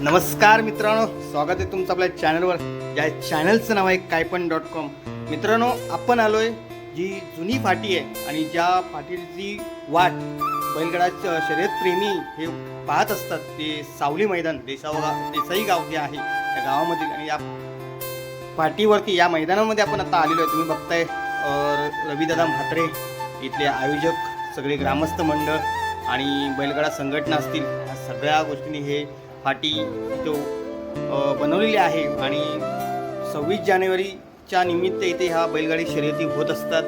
नमस्कार मित्रांनो स्वागत आहे तुमचं आपल्या चॅनलवर या चॅनलचं नाव आहे कायपण डॉट कॉम मित्रांनो आपण आलो आहे जी जुनी फाटी आहे आणि ज्या फाटीची वाट बैलगडा शर्यतप्रेमी हे पाहत असतात ते सावली मैदान देसाव देसाई गाव जे आहे त्या गावामधील आणि या फाटीवरती या मैदानामध्ये आपण आता आलेलो आहे. तुम्ही बघताय अ, रविदादा म्हात्रे इथले आयोजक सगळे ग्रामस्थ मंडळ आणि बैलगाडा संघटना असतील ह्या सगळ्या गोष्टींनी हे फाटी तो बनवलेली आहे आणि सव्वीस जानेवारीच्या निमित्त इथे ह्या बैलगाडी शर्यती होत असतात.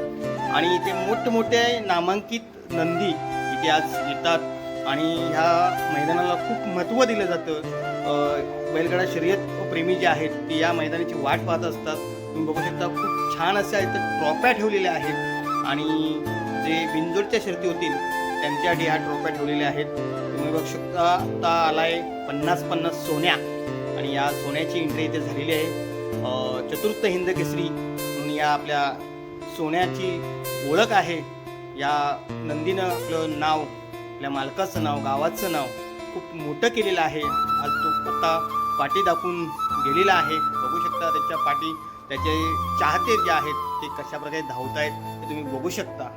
आणि इथे मोठमोठे नामांकित नंदी इथे आज येतात आणि ह्या मैदानाला खूप महत्त्व दिलं जातं. बैलगाडा शर्यत प्रेमी जे आहेत ते या मैदानाची वाट पाहत असतात. तुम्ही बघू शकता खूप छान असे इथं ट्रॉप्या ठेवलेल्या आहेत. आणि जे बिंजोडच्या शर्यती होतील त्यांच्यासाठी ह्या ट्रॉफ्या ठेवलेल्या आहेत. तुम्ही बघू शकता आता आलाय पन्नास पन्नास सोन्या. आणि या सोन्याची एंट्री इथे झालेली आहे. चतुर्थ हिंद केसरी म्हणून या आपल्या सोन्याची ओळख आहे. या नंदीनं आपलं नाव आपल्या मालकाचं नाव गावाचं नाव खूप मोठं केलेलं आहे. आज तो आता पाठी दाखवून गेलेला आहे. बघू शकता त्याच्या पाठी त्याचे चाहते जे आहेत ते कशा प्रकारे धावत आहेत ते तुम्ही बघू शकता.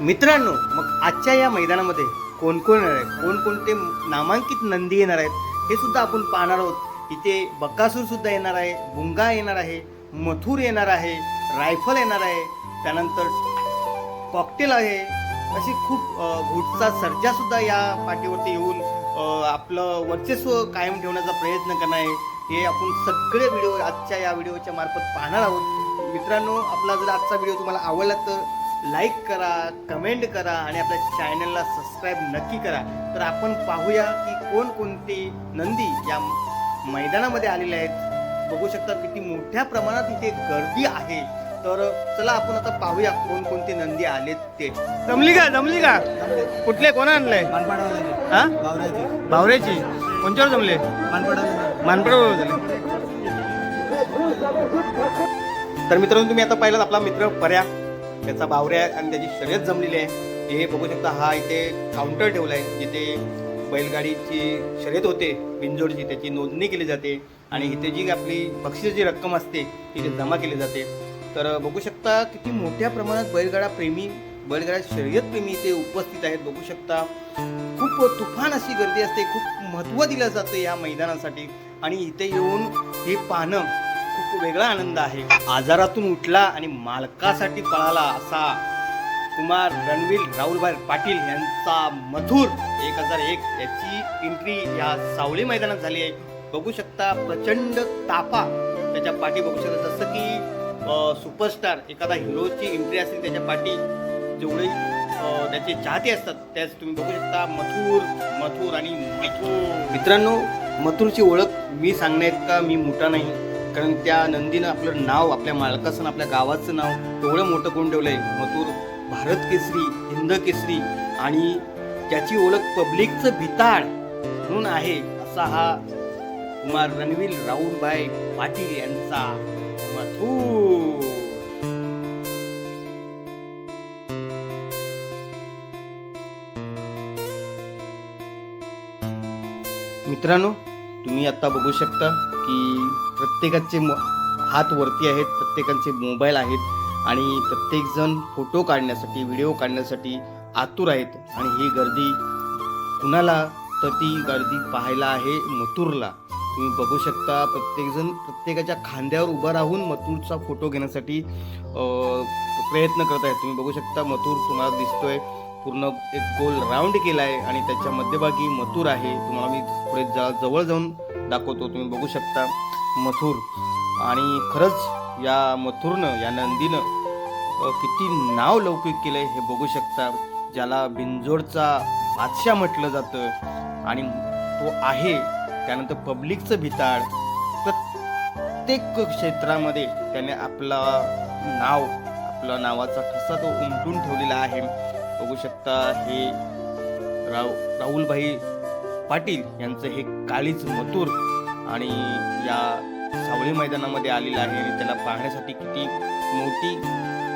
मित्रांनो मग आजच्या या मैदानामध्ये कोण कोण येणार आहेत? कोणकोणते नामांकित नंदी येणार आहेत? हे सुद्धा आपण पाहणार आहोत. इथे बक्कासूर सुद्धा येणार आहे गुंगा येणार आहे मथुर येणार आहे रायफल येणार आहे त्यानंतर कॉकटेल आहे. अशी खूप अ, घुटचा सर्जा सुद्धा या पाठीवरती येऊन आपलं वर्चस्व कायम ठेवण्याचा प्रयत्न करणार आहे. हे आपण सगळे व्हिडिओ आजच्या या व्हिडिओच्या मार्फत पाहणार आहोत. मित्रांनो आपला जर आजचा व्हिडिओ तुम्हाला आवडला तर लाईक करा कमेंट करा आणि आपल्या चॅनलला सबस्क्राईब नक्की करा. तर आपण पाहूया की कोणकोणती नंदी या मैदानामध्ये आलेल्या आहेत. बघू शकता किती मोठ्या प्रमाणात इथे गर्दी आहे. तर चला आपण आता पाहूया कोणकोणते नंदी आलेत ते. जमली का जमली का कुठले? कोण आणलंय? हा? बावऱ्याची कोणच्यावर जमले मानपडावर जमले तर मित्रांनो तुम्ही आता पाहिलं आपला मित्र पर्या. त्याचा बावऱ्या आणि त्याची शर्यत जमलेली आहे. हे बघू शकता हा इथे काउंटर ठेवला आहे जिथे बैलगाडीची शर्यत होते बिनजोडची त्याची नोंदणी केली जाते आणि इथे जी आपली बक्षिसाची रक्कम असते तिथे जमा केली जाते. तर बघू शकता किती मोठ्या प्रमाणात बैलगाडा प्रेमी बैलगाडा शर्यत प्रेमी इथे उपस्थित आहेत. बघू शकता खूप तुफान अशी गर्दी असते खूप महत्त्व दिलं जातं या मैदानासाठी. आणि इथे येऊन हे पाहणं वेगळा आनंद आहे. आजारातून उठला आणि मालकासाठी पळाला असा कुमार रणवीर राहुलभाई पाटील यांचा मधुर एक हजार एक याची एंट्री या सावली मैदानात झाली आहे. बघू शकता प्रचंड तापा त्याच्या पाठी बघू शकता. जसं की सुपरस्टार एखादा हिरोची एंट्री असते त्याच्या पाठी जेवढे त्याचे चाहते असतात त्याच तुम्ही बघू शकता. मथुर मथुर आणि मथुर मित्रांनो मथुरची ओळख मी सांगण्यात का मी मोठा नाही. कारण त्या नंदीनं आपलं नाव आपल्या मालकाचं आपल्या गावाचं नाव तेवढं मोठं करून ठेवलं आहे मथुर भारत केसरी हिंद केसरी आणि त्याची ओळख पब्लिकचं भिताड म्हणून आहे असा हा कुमार रणवीर राहुलभाई पाटील यांचा मथुर. मित्रांनो तुम्ही आत्ता बघू शकता की प्रत्येकाचे मो हात वरती आहेत प्रत्येकांचे मोबाईल आहेत आणि प्रत्येकजण फोटो काढण्यासाठी व्हिडिओ काढण्यासाठी आतुर आहेत. आणि ही गर्दी कुणाला तर ती गर्दी पाहायला आहे मथुरला. तुम्ही बघू शकता प्रत्येकजण प्रत्येकाच्या खांद्यावर उभा राहून मथुरचा फोटो घेण्यासाठी प्रयत्न करत आहेत. तुम्ही बघू शकता मथुर तुम्हाला दिसतोय. पूर्ण एक गोल राऊंड केला आहे आणि त्याच्या मध्यभागी मथुर आहे. तुम्हाला मी पुढे जा जवळ जाऊन दाखवतो. तुम्ही बघू शकता मथुर. आणि खरंच या मथुरनं या नंदीनं किती नाव लौकिक केलं आहे हे बघू शकता. ज्याला बिंजोडचा बादशाह म्हटलं जातं. आणि तो आहे त्यानंतर पब्लिकचं भिताड. प्रत्येक क्षेत्रामध्ये त्याने आपला नाव आपला नावाचा ठसा तो उमटून ठेवलेला आहे. बघू शकता हे राव राहुलभाई पाटील यांचं हे काळीच मथुर आणि या सावळी मैदानामध्ये आलेलं आहे आणि त्याला पाहण्यासाठी किती मोठी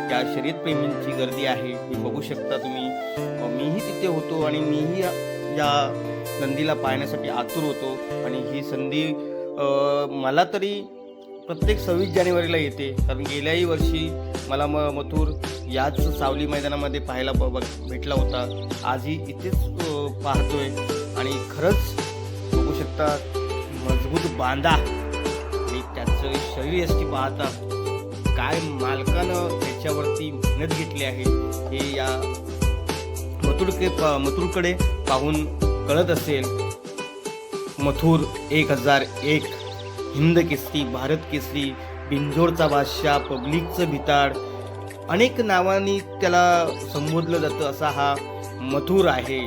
त्या शर्यतप्रेमींची गर्दी आहे. हे बघू शकता तुम्ही. मीही तिथे होतो आणि मीही या- संधीला नंदीला पाहण्यासाठी आतुर होतो. आणि ही संधी मला तरी प्रत्येक सव्वीस जानेवारीला येते. कारण गेल्याही वर्षी मला म मथुर याच सावली मैदानामध्ये पाहायला ब भेटला होता. आजही इथेच पाहतोय. आणि खरंच बघू शकता मजबूत बांधा. आणि त्याचं शरीर असती पाहता काय मालकानं त्याच्यावरती मेहनत घेतली आहे हे या मथुरके प- मथुरकडे पाहून कळत असेल. मथुर एक हजार एक. हिंद केसरी भारत केसरी बिंजोरचा बादशाह पब्लिकचं भिताड. अनेक नावांनी त्याला संबोधलं जातं असा हा मथुर आहे.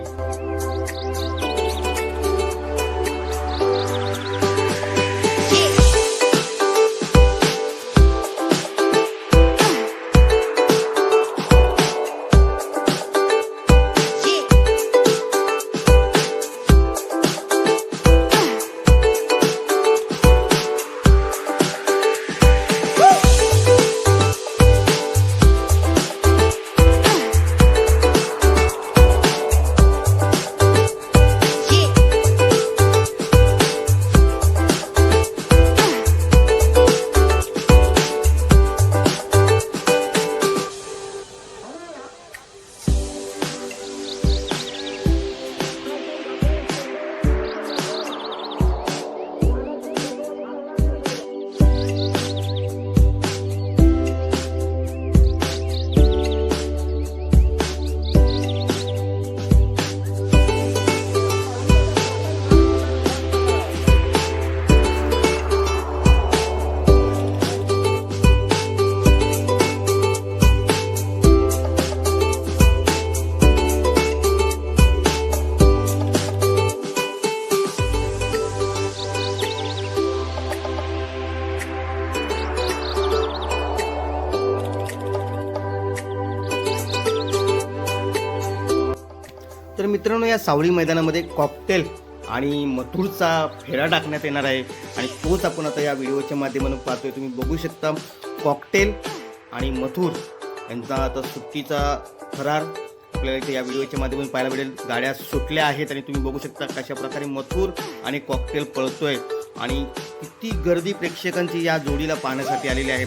मित्रांनो या सावळी मैदानामध्ये कॉकटेल आणि मथुरचा फेरा टाकण्यात येणार आहे. आणि तोच आपण आता या व्हिडिओच्या माध्यमातून पाहतोय. तुम्ही बघू शकता कॉकटेल आणि मथुर यांचा आता सुट्टीचा फरार. आपल्याला इथे या व्हिडिओच्या माध्यमातून पाहायला मिळेल. गाड्या सुटल्या आहेत आणि तुम्ही बघू शकता कशा प्रकारे मथुर आणि कॉकटेल पळतोय. आणि किती गर्दी प्रेक्षकांची या जोडीला पाहण्यासाठी आलेली आहे.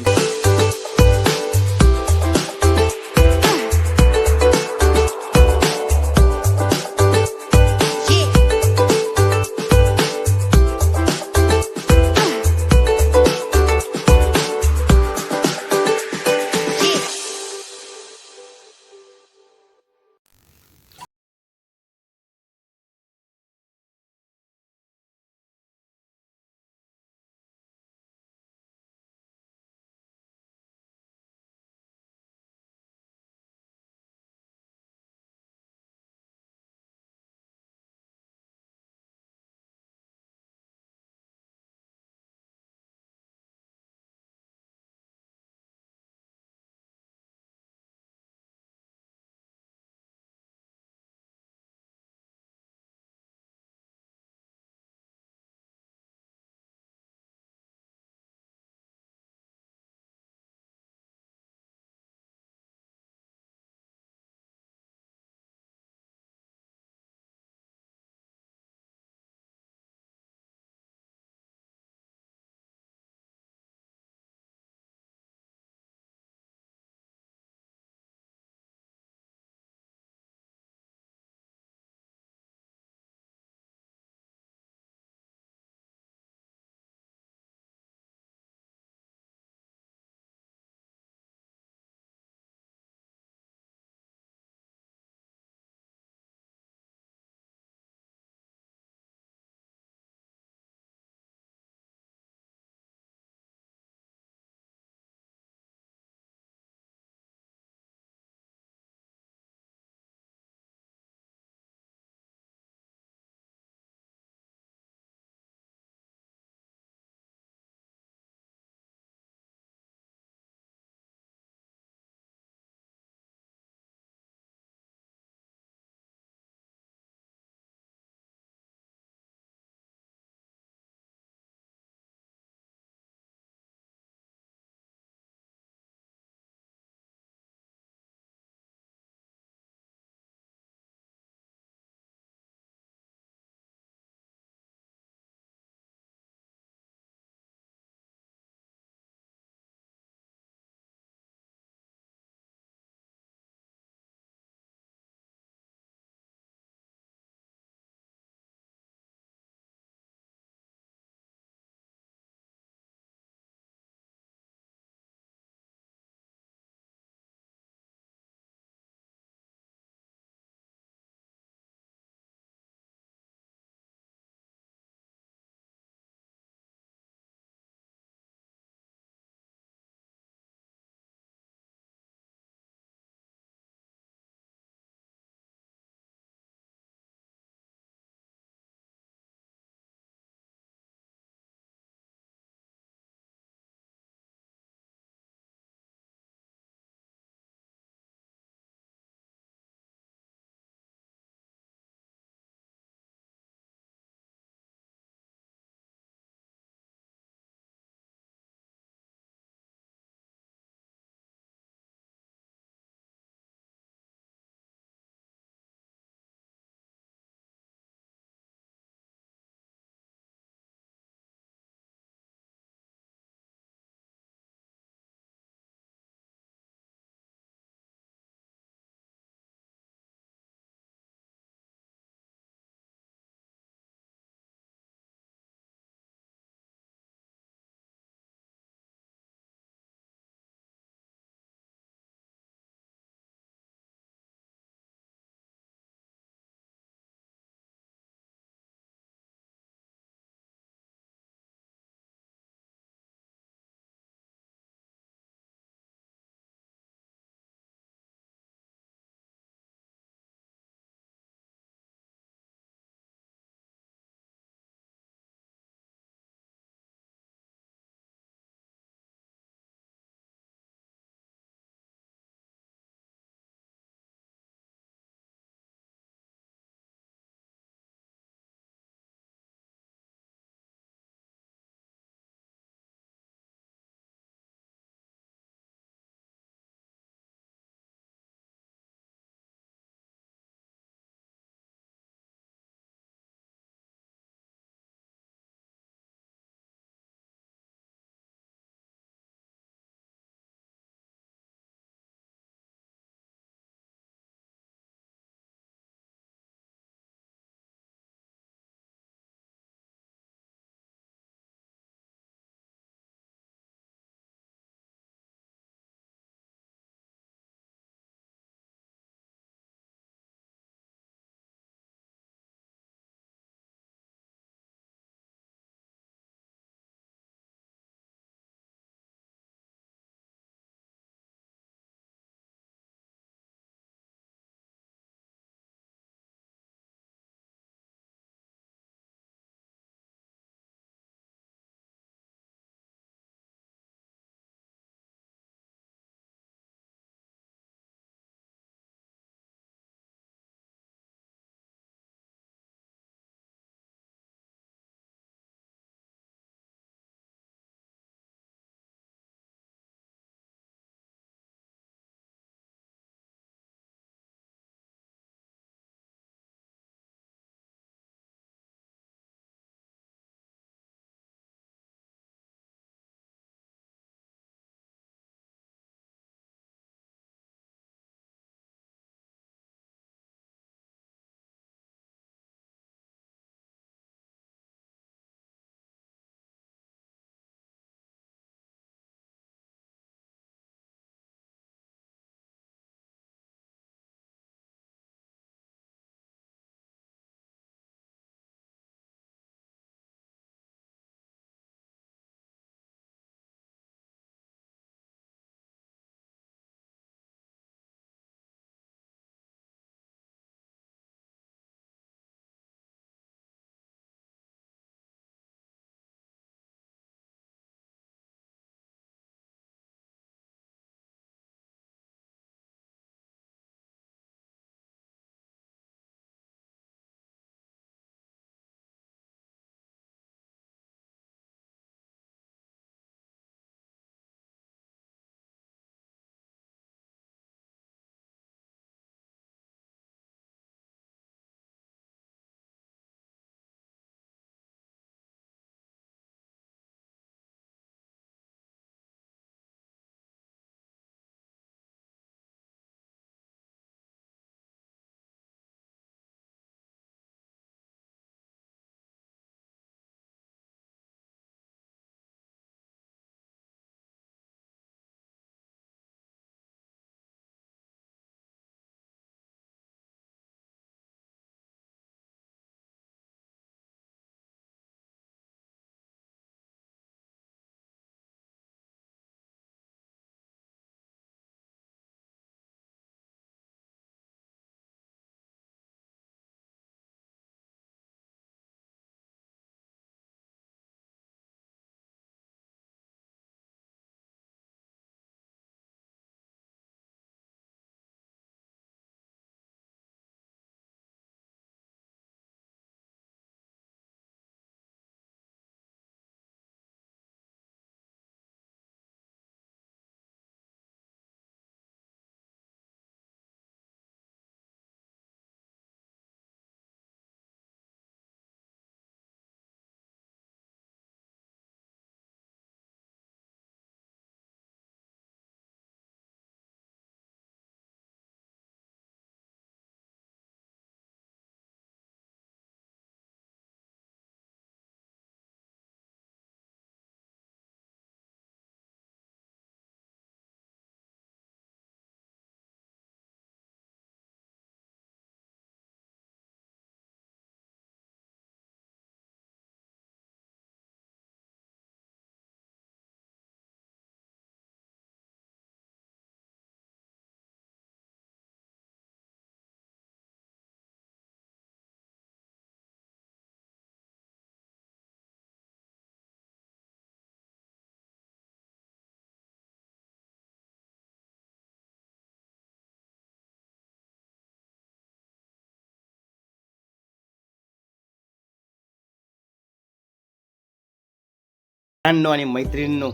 मित्रांनो आणि मैत्रिणींनो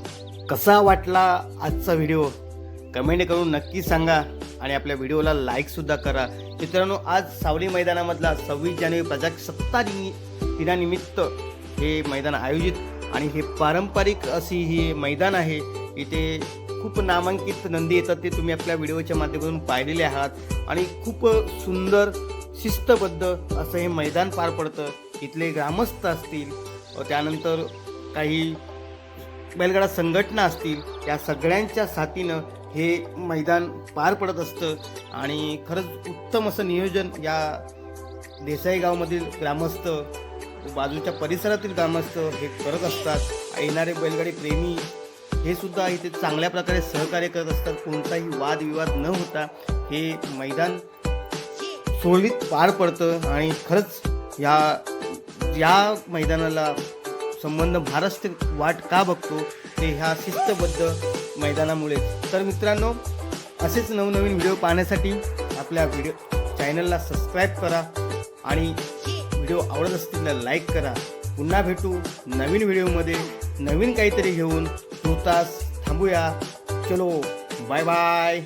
कसा वाटला आजचा व्हिडिओ कमेंट करून नक्की सांगा आणि आपल्या व्हिडिओला लाईकसुद्धा करा. मित्रांनो आज सावली मैदानामधला सव्वीस जानेवारी प्रजासत्ताक दिनानिमित्त हे मैदान आयोजित आणि हे पारंपरिक अशी ही मैदान आहे. इथे खूप नामांकित नंदी येतात ते तुम्ही आपल्या व्हिडिओच्या माध्यमातून पाहिलेले आहात. आणि खूप सुंदर शिस्तबद्ध असं हे मैदान पार पडतं. इथले ग्रामस्थ असतील व त्यानंतर काही बैलगाडा संघटना असतील या सगळ्यांच्या साथीनं हे मैदान पार पडत असतं. आणि खरंच उत्तम असं नियोजन या देसाई गावमधील ग्रामस्थ बाजूच्या परिसरातील ग्रामस्थ हे करत असतात. येणारे बैलगाडी प्रेमी हे सुद्धा इथे चांगल्या प्रकारे सहकार्य करत असतात. कोणताही वादविवाद न होता हे मैदान सुरळीत पार पडतं. आणि खरंच या या मैदानाला संबंध महाराष्ट्र वाट का बघतो हे ह्या शिस्तबद्ध मैदानामुळे. तर मित्रांनो असेच नवनवीन व्हिडिओ पाहण्यासाठी आपल्या व्हिडिओ चॅनलला सबस्क्राईब करा आणि व्हिडिओ आवडत असतील तर लाईक करा. पुन्हा भेटू नवीन व्हिडिओमध्ये. नवीन काहीतरी घेऊन. तुर्तास थांबूया. चलो बाय बाय.